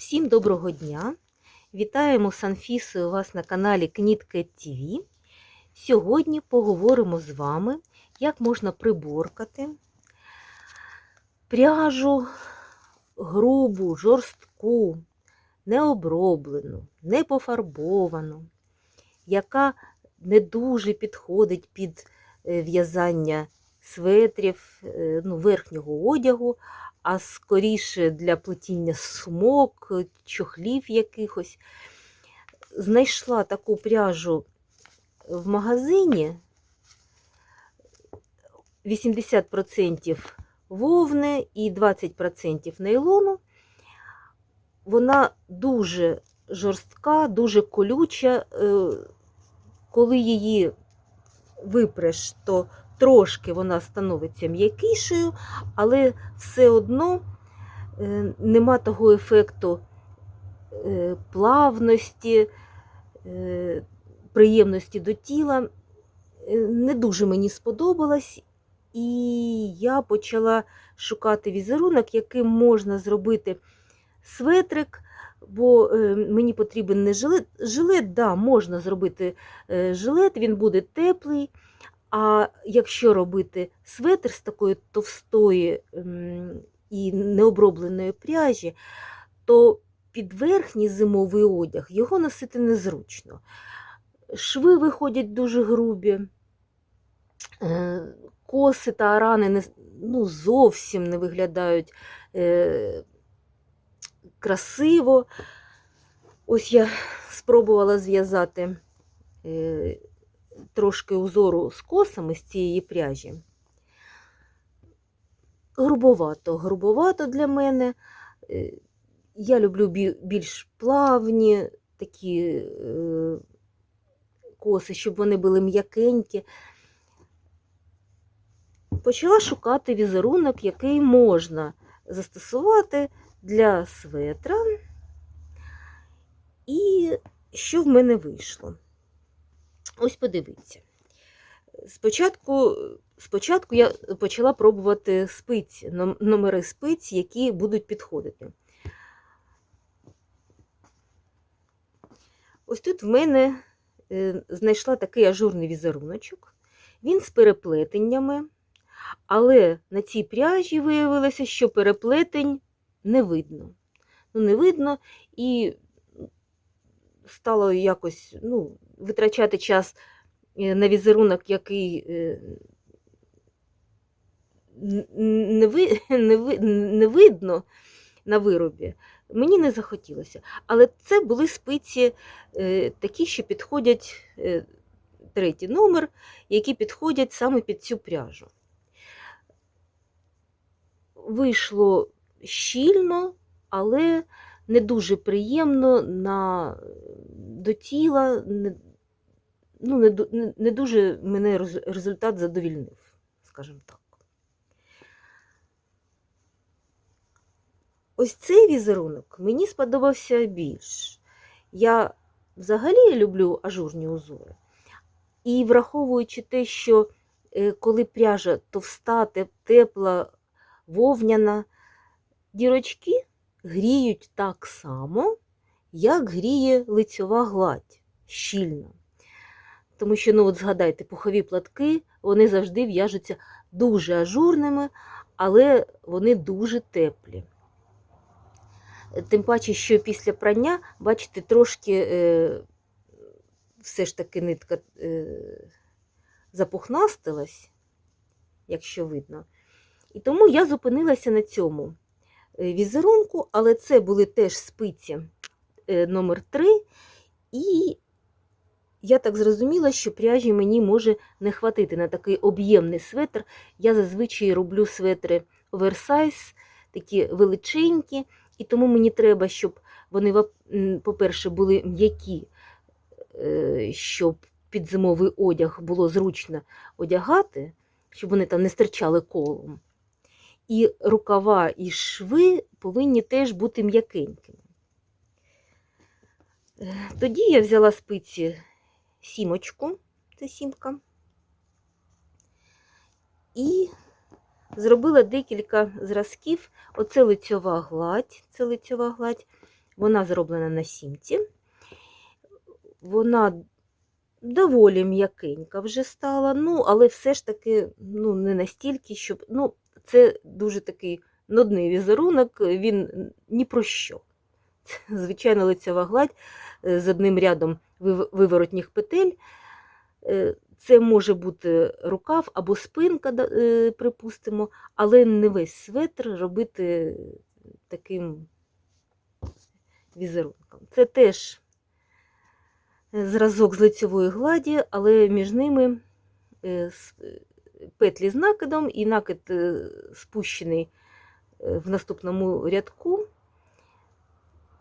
Всім доброго дня! Вітаємо з Анфісою вас на каналі Кнітка ТВ. Сьогодні поговоримо з вами, як можна приборкати пряжу грубу, жорстку, необроблену, не пофарбовану, яка не дуже підходить під е, в'язання светрів, е, ну, верхнього одягу, а скоріше для плетіння сумок, чохлів якихось. Знайшла таку пряжу в магазині 80% вовни і 20% нейлону. Вона дуже жорстка, дуже колюча. Е, Коли її випреш, то трошки вона становиться м'якішою, але все одно е, нема того ефекту е, плавності, е, приємності до тіла. Не дуже мені сподобалось, і я почала шукати візерунок, яким можна зробити светрик. Бо мені потрібен не жилет. Жилет, да, можна зробити жилет, він буде теплий. А якщо робити светр з такої товстої ем, і необробленої пряжі, то під верхній зимовий одяг його носити незручно. Шви виходять дуже грубі, е, коси та арани не, ну, зовсім не виглядають е, красиво. Ось я спробувала зв'язати. Е, трошки узору з косами з цієї пряжі. Грубовато, грубовато для мене. Е, Я люблю більш плавні такі е, коси, щоб вони були м'якенькі. Почала шукати візерунок, який можна застосувати для светра. І що в мене вийшло? Ось подивіться. Спочатку спочатку я почала пробувати спиці, номери спиць, які будуть підходити. Ось тут в мене е, знайшла такий ажурний візеруночок. Він з переплетеннями, але на цій пряжі виявилося, що переплетень не видно. Ну, не видно і стало якось, ну, витрачати час е, на візерунок, який е, не, ви, не, ви, не видно на виробі, мені не захотілося. Але це були спиці е, такі, що підходять третій номер, які підходять саме під цю пряжу. Вийшло щільно, але не дуже приємно на, до тіла, не, ну, не, не, дуже мене результат задовільнив, скажімо так. Ось цей візерунок мені сподобався більш. Я взагалі люблю ажурні узори. І враховуючи те, що е, коли пряжа товста, тепла, вовняна, дірочки гріють так само, як гріє лицьова гладь щільно. Тому що, ну от згадайте, пухові платки, вони завжди в'яжуться дуже ажурними, але вони дуже теплі. Тим паче, що після прання, бачите, трошки е, все ж таки нитка е, запухнастилась, якщо видно. І тому я зупинилася на цьому візерунку, але це були теж спиці номер 3 і я так зрозуміла, що пряжі мені може не хватити на такий об'ємний светр. Я зазвичай роблю светри оверсайз, такі величенькі, і тому мені треба, щоб вони, по-перше, були м'які, щоб під зимовий одяг було зручно одягати, щоб вони там не стирчали колом. І рукава і шви повинні теж бути м'якенькими. Тоді я взяла спиці сімочку, це сімка, і зробила декілька зразків. Оце лицьова гладь, це лицьова гладь. Вона зроблена на сімці. Вона доволі м'якенька вже стала, ну, але все ж таки ну, не настільки, щоб. Ну, це дуже такий нудний візерунок, він ні про що. Звичайно лицева гладь з одним рядом виворотніх петель. Е, Це може бути рукав або спинка, е, припустимо, але не весь светр робити таким візерунком. Це теж зразок з лицевої гладі, але між ними е, е, петлі з накидом і накид е, спущений е, в наступному рядку.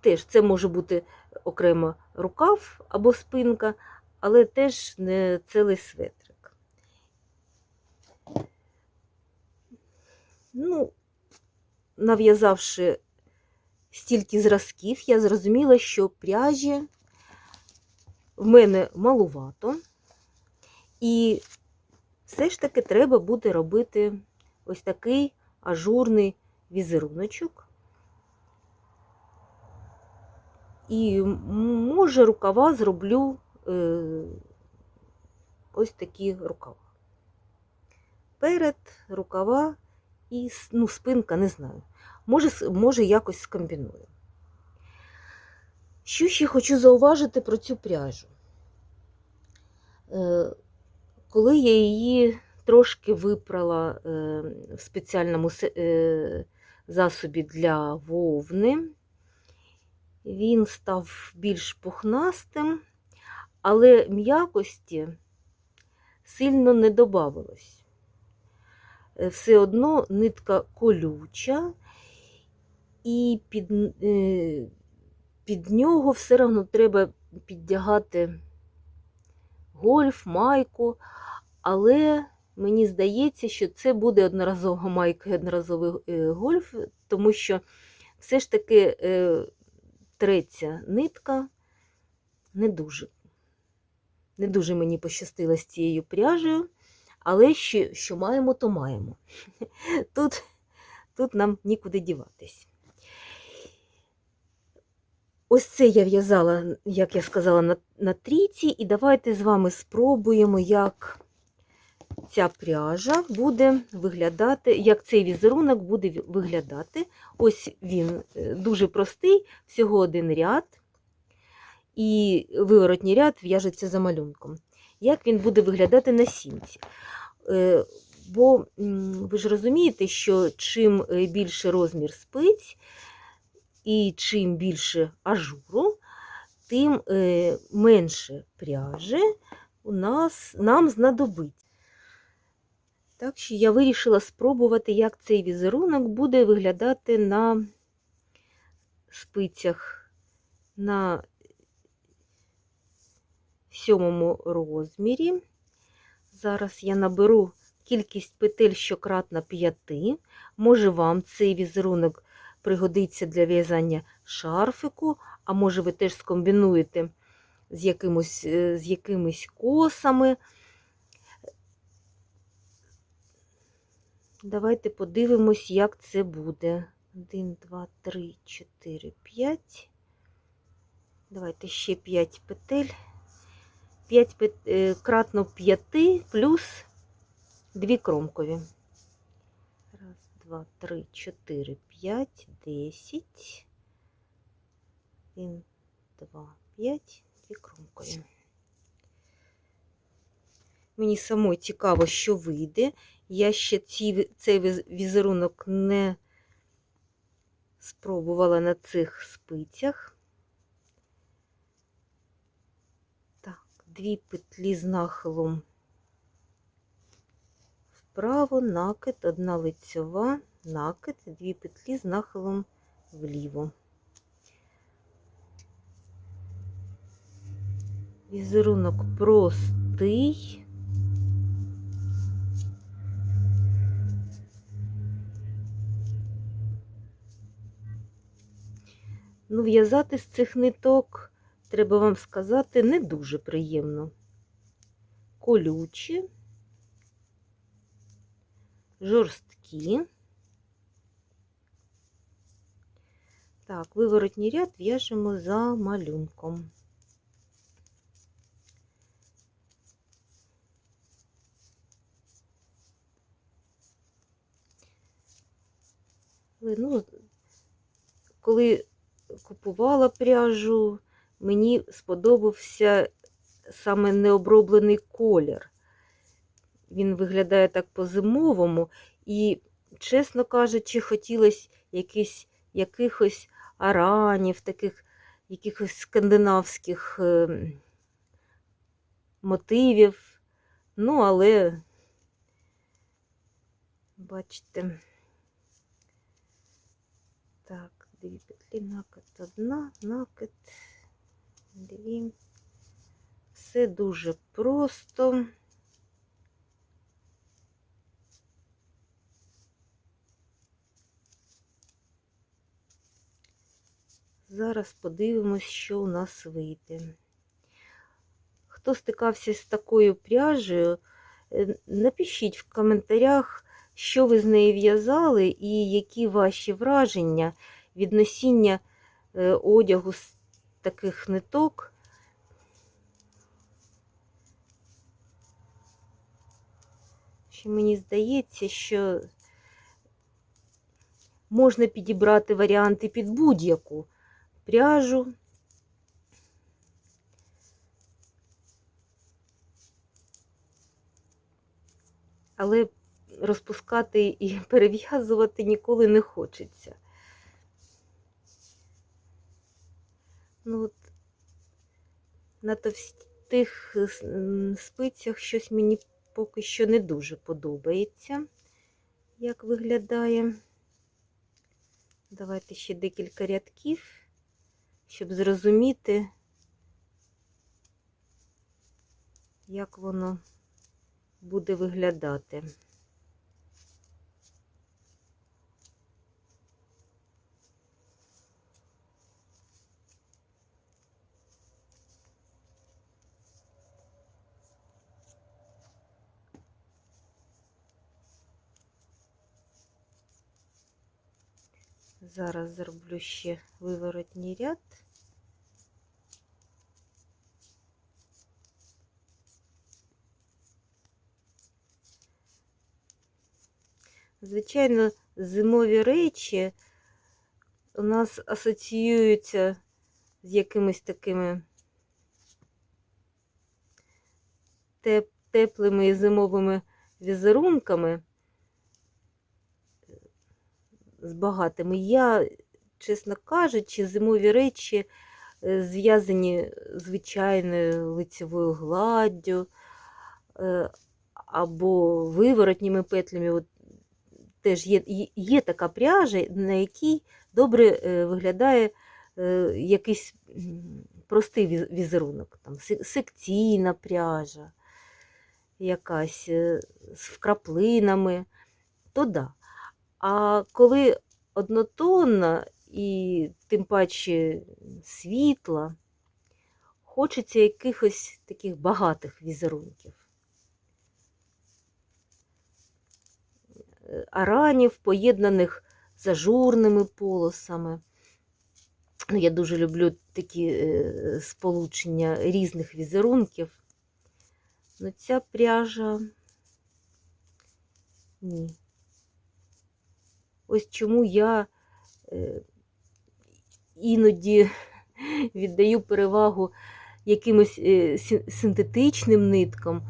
Теж це може бути окремо рукав або спинка, але теж не цілий светрик. Ну, нав'язавши стільки зразків, я зрозуміла, що пряжі в мене малувато, і все ж таки треба буде робити ось такий ажурний візеруночок. І може рукава зроблю е, ось такі рукава. Перед рукава і ну, спинка, не знаю. Може, може якось скомбіную. Що ще хочу зауважити про цю пряжу? Е, Коли я її трошки випрала е, в спеціальному засобі для вовни, він став більш пухнастим, але м'якості сильно не додавалось. Е, Все одно нитка колюча, і під, е, під нього все одно треба піддягати гольф, майку, але мені здається, що це буде одноразова майка одноразовий е, гольф, тому що все ж таки третя нитка не дуже. Не дуже мені пощастило з цією пряжею, але що, що маємо, то маємо. Тут, тут нам нікуди діватись. Ось це я в'язала, як я сказала, на, на трійці, і давайте з вами спробуємо, як ця пряжа буде виглядати, як цей візерунок буде виглядати. Ось він е, дуже простий, всього один ряд, і виворотній ряд в'яжеться за малюнком. Як він буде виглядати на сімці? Е, Бо ви ж розумієте, що чим е, більше розмір спиць, і чим більше ажуру, тим менше пряжі у нас нам знадобиться. Так що я вирішила спробувати, як цей візерунок буде виглядати на спицях на сьомому розмірі. Зараз я наберу кількість петель щократно 5. Може вам цей візерунок пригодиться для в'язання шарфику, а може ви теж скомбінуєте з якимось, е, з якимись косами. Давайте подивимось, як це буде. 1, 2, 3, 4, 5. Давайте ще 5 петель. 5 пет... е, кратно 5 плюс 2 кромкові. Раз, два, три, чотири, п'ять, десять. Один, два, п'ять, дві кромкові. Мені самой цікаво, що вийде. Я ще ці, цей візерунок не спробувала на цих спицях. Так, дві петлі з нахилом вправо, накид, одна лицьова, накид, дві петлі з нахилом вліво. Візерунок простий. Ну, в'язати з цих ниток, треба вам сказати, не дуже приємно. Колючі, жорсткі. Так, виворотній ряд в'яжемо за малюнком. Ну, коли купувала пряжу, мені сподобався саме необроблений колір. Він виглядає так по-зимовому, і, чесно кажучи, хотілося якийсь, якихось аранів, таких якихось скандинавських е, мотивів. Ну, але, бачите, так, дві петлі, накид одна, накид, дві. Все дуже просто. Зараз подивимось, що у нас вийде. Хто стикався з такою пряжею, е, напишіть в коментарях, що ви з нею в'язали і які ваші враження від носіння е, одягу з таких ниток. Що мені здається, що можна підібрати варіанти під будь-яку пряжу. Але розпускати і перев'язувати ніколи не хочеться. Ну, от, на товстих спицях щось мені поки що не дуже подобається, як виглядає. Давайте ще декілька рядків, щоб зрозуміти, як воно буде виглядати. Зараз зроблю ще виворотній ряд. Звичайно, зимові речі у нас асоціюються з якимись такими теплими і зимовими візерунками з багатими. Я, чесно кажучи, зимові речі е, зв'язані звичайною лицевою гладдю е, або виворотніми петлями. От Теж є, є така пряжа, на якій добре е, виглядає якийсь простий візерунок, там секційна пряжа, якась з вкраплинами, то да. А коли однотонна і тим паче світла, хочеться якихось таких багатих візерунків. Аранів, поєднаних з ажурними полосами. Ну, Я дуже люблю такі е, сполучення різних візерунків. Ну, ця пряжа ні. Ось чому я е, іноді віддаю перевагу якимось е, синтетичним ниткам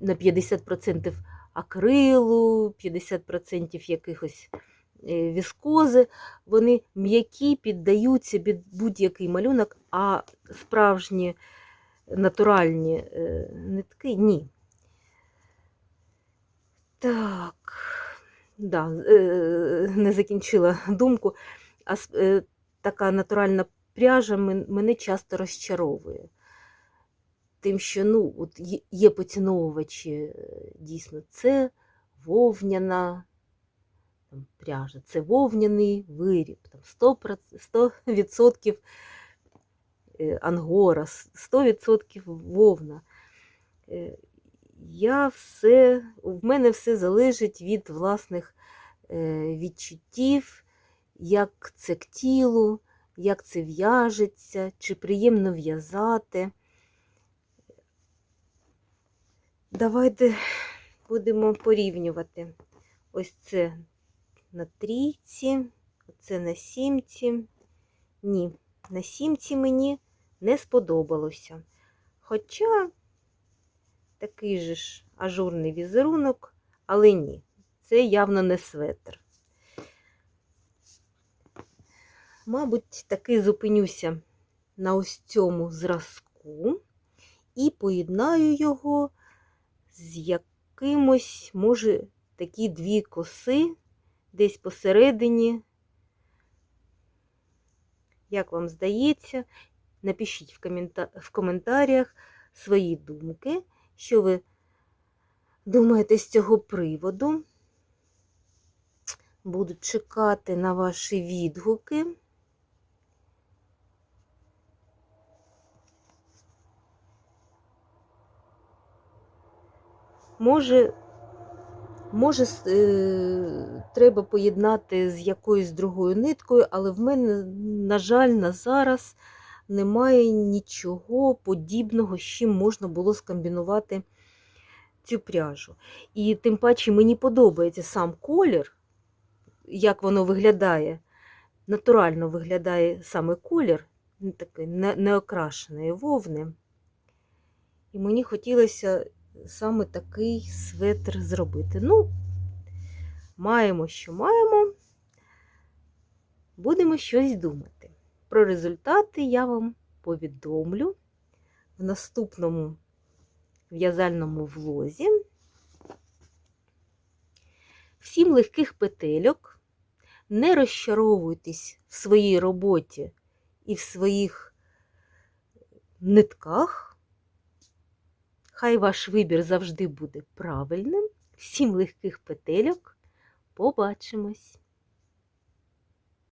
на 50% акрилу, 50% якихось е, віскози. Вони м'які, піддаються під будь-який малюнок, а справжні натуральні нитки ні. Так да, е, не закінчила думку, а е, така натуральна пряжа мене часто розчаровує. Тим, що ну, от є поціновувачі, е, дійсно, це вовняна пряжа, це вовняний виріб, там 100%, 100% ангора, 100% вовна я все, в мене все залежить від власних е, відчуттів як це к тілу, як це в'яжеться, чи приємно в'язати. Давайте будемо порівнювати. Ось це на трійці, це на сімці. Ні, на сімці мені не сподобалося. Хоча такий же ж ажурний візерунок, але ні, це явно не светр. Мабуть, таки зупинюся на ось цьому зразку і поєднаю його з якимось, може, такі дві коси десь посередині. Як вам здається, напишіть в, комента... в коментарях свої думки, що ви думаєте з цього приводу. Буду чекати на ваші відгуки. Може, може, е, треба поєднати з якоюсь другою ниткою, але в мене, на жаль, на зараз немає нічого подібного, з чим можна було скомбінувати цю пряжу. І тим паче мені подобається сам колір, як воно виглядає. Натурально виглядає саме колір, ну, такий не- неокрашеної вовни. І мені хотілося саме такий светр зробити. Ну, маємо, що маємо. Будемо щось думати. Про результати я вам повідомлю в наступному в'язальному влозі. Всім легких петельок. Не розчаровуйтесь в своїй роботі і в своїх нитках. Хай ваш вибір завжди буде правильним. Всім легких петельок. Побачимось!